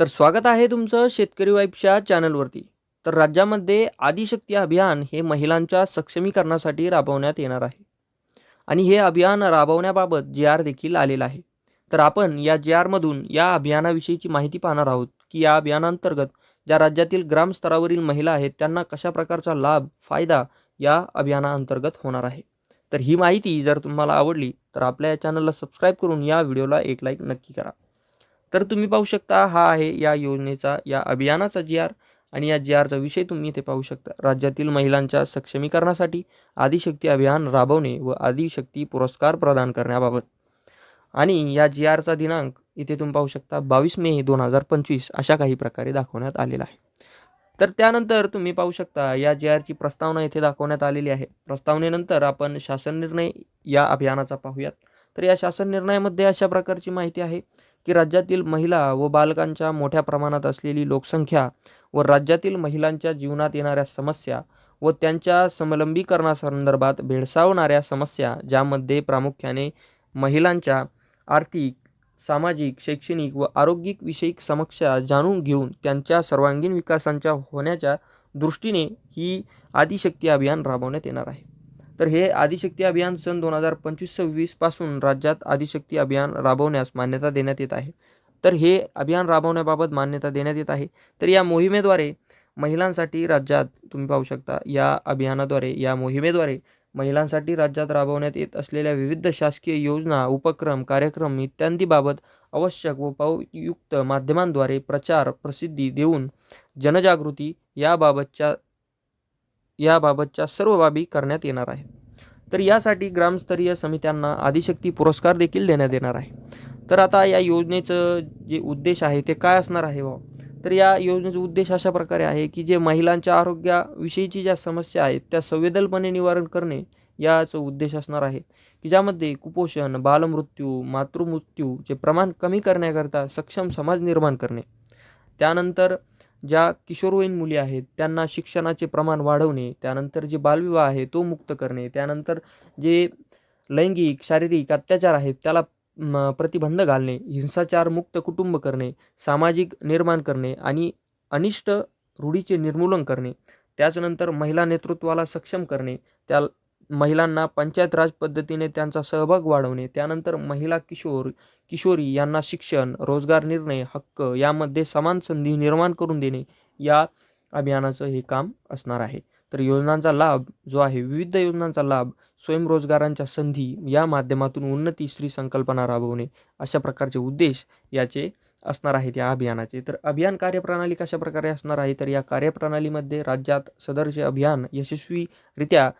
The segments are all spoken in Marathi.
तर स्वागत आहे तुमचं शेतकरी वाईफच्या चॅनलवरती. तर राज्यामध्ये आदिशक्ती अभियान हे महिलांच्या सक्षमीकरणासाठी राबवण्यात येणार आहे. आणि हे अभियान राबवण्याबाबत जी आर देखील आलेला आहे. तर आपण या जी आरमधून या अभियानाविषयीची माहिती पाहणार आहोत की या अभियानांतर्गत ज्या राज्यातील ग्रामस्तरावरील महिला आहेत त्यांना कशा प्रकारचा लाभ फायदा या अभियानाअंतर्गत होणार आहे. तर ही माहिती जर तुम्हाला आवडली तर आपल्या या चॅनलला सबस्क्राईब करून या व्हिडिओला एक लाईक नक्की करा. तर तुम्ही पाहू शकता हा आहे या योजनेचा या अभियानाचा जी आर आणि या जी आरचा विषय तुम्ही इथे पाहू शकता. राज्यातील महिलांच्या सक्षमीकरणासाठी आदिशक्ती अभियान राबवणे व आदिशक्ती पुरस्कार प्रदान करण्याबाबत. आणि या जी आरचा दिनांक इथे तुम्ही पाहू शकता बावीस मे दोन हजार पंचवीस अशा काही प्रकारे दाखवण्यात आलेला आहे. तर त्यानंतर तुम्ही पाहू शकता या जी आरची प्रस्तावना इथे दाखवण्यात आलेली आहे. प्रस्तावनेनंतर आपण शासन निर्णय या अभियानाचा पाहूयात. तर या शासन निर्णयामध्ये अशा प्रकारची माहिती आहे. की राज्यातील महिला व बालकांच्या मोठ्या प्रमाणात असलेली लोकसंख्या व राज्यातील महिलांच्या जीवनात येणाऱ्या समस्या व त्यांच्या समलंबीकरणासंदर्भात भेडसावणाऱ्या समस्या ज्यामध्ये प्रामुख्याने महिलांच्या आर्थिक सामाजिक शैक्षणिक व आरोग्यिक विषयक समस्या जाणून घेऊन त्यांच्या सर्वांगीण विकासांच्या होण्याच्या दृष्टीने ही आदिशक्ती अभियान राबवण्यात येणार आहे. तर हे आदिशक्ती अभियान सन दोन हजार पंचवीस सव्वीसपासून राज्यात आदिशक्ती अभियान राबवण्यास मान्यता देण्यात येत आहे. तर हे अभियान राबवण्याबाबत मान्यता देण्यात येत आहे. तर या मोहिमेद्वारे महिलांसाठी राज्यात तुम्ही पाहू शकता या अभियानाद्वारे या मोहिमेद्वारे महिलांसाठी राज्यात राबवण्यात येत असलेल्या विविध शासकीय योजना उपक्रम कार्यक्रम इत्यादीबाबत आवश्यक व पावयुक्त माध्यमांद्वारे प्रचार प्रसिद्धी देऊन जनजागृती याबाबतच्या याबाबतच्या सर्व बाबी करण्यात येणार आहेत. तर यासाठी ग्रामस्तरीय समित्यांना आदिशक्ती पुरस्कार देखील देण्यात येणार आहे. तर आता या योजनेचं जे उद्देश आहे ते काय असणार आहे बा तर या योजनेचा उद्देश अशा प्रकारे आहे की जे महिलांच्या आरोग्याविषयीची ज्या समस्या आहेत त्या संवेदनपणे निवारण करणे याचं उद्देश असणार आहे. की ज्यामध्ये कुपोषण बालमृत्यू मातृमृत्यूचे प्रमाण कमी करण्याकरता सक्षम समाज निर्माण करणे. त्यानंतर ज्या किशोरवयीन मुली आहेत त्यांना शिक्षणाचे प्रमाण वाढवणे त्यानंतर जे बालविवाह आहे तो मुक्त करणे त्यानंतर जे लैंगिक शारीरिक अत्याचार आहेत त्याला प्रतिबंध घालणे हिंसाचार मुक्त कुटुंब करणे सामाजिक निर्माण करणे आणि अनिष्ट रूढीचे निर्मूलन करणे त्याच्यानंतर महिला नेतृत्वाला सक्षम करणे त्या महिलांना पंचायत राज पद्धतीने त्यांचा सहभाग वाढवणे त्यानंतर महिला किशोर किशोरी यांना शिक्षण रोजगार निर्णय हक्क यामध्ये समान संधी निर्माण करून देणे या अभियानाचं हे काम असणार आहे. तर योजनांचा लाभ जो आहे विविध योजनांचा लाभ स्वयंरोजगारांच्या संधी या माध्यमातून उन्नती स्त्री संकल्पना राबवणे अशा प्रकारचे उद्देश याचे असणार आहेत या अभियानाचे. तर अभियान कार्यप्रणाली कशा प्रकारे असणार आहे? तर या कार्यप्रणालीमध्ये राज्यात सदरचे अभियान यशस्वीरित्या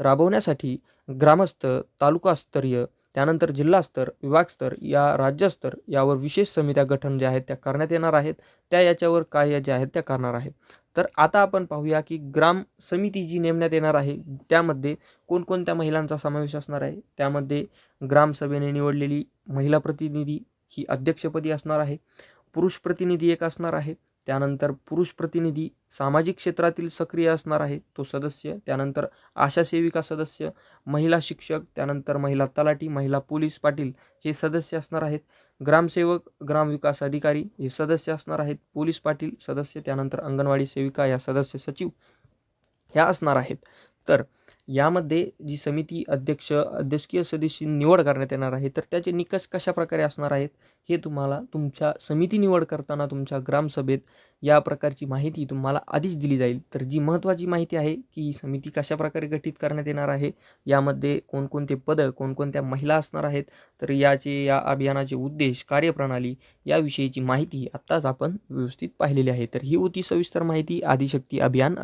राबवण्यासाठी ग्रामस्थ तालुकास्तरीय त्यानंतर जिल्हास्तर विभागस्तर या राज्यस्तर यावर विशेष समित्या गठन ज्या आहेत त्या करण्यात येणार आहेत. त्या याच्यावर कार्य ज्या आहेत त्या करणार आहेत तर आता आपण पाहूया की ग्राम समिती जी नेमण्यात येणार आहे त्यामध्ये कोणकोणत्या महिलांचा समावेश असणार आहे? त्यामध्ये ग्रामसभेने निवडलेली महिला प्रतिनिधी ही अध्यक्षपदी असणार आहे. पुरुष प्रतिनिधी एक असणार आहे. त्यानंतर पुरुष प्रतिनिधी सामाजिक क्षेत्रातील सक्रिय असणार आहे. तो सदस्य त्यानंतर आशा सेविका सदस्य महिला शिक्षक त्यानंतर महिला तलाठी महिला पोलीस पाटील हे सदस्य असणार आहेत. ग्रामसेवक ग्रामविकास अधिकारी हे सदस्य असणार आहेत. पोलीस पाटील सदस्य त्यानंतर अंगणवाडी सेविका या सदस्य सचिव ह्या असणार आहेत. तर यामध्ये जी समिती अध्यक्ष अध्यक्षीय सदस्य निवड करण्यात येणार आहे तर त्याचे निकष कशा प्रकारे असणार आहेत हे तुम्हाला तुमच्या समिती निवड करताना तुमच्या ग्रामसभेत या प्रकारची माहिती तुम्हाला आधीच दिली जाईल. तर जी महत्त्वाची माहिती आहे की ही समिती कशा प्रकारे गठीत करण्यात येणार आहे यामध्ये कोणकोणते पदं कोणकोणत्या महिला असणार आहेत तर याचे या अभियानाचे उद्देश कार्यप्रणाली याविषयीची माहिती आत्ताच आपण व्यवस्थित पाहिलेली आहे. तर ही होती सविस्तर माहिती आदिशक्ती अभियान.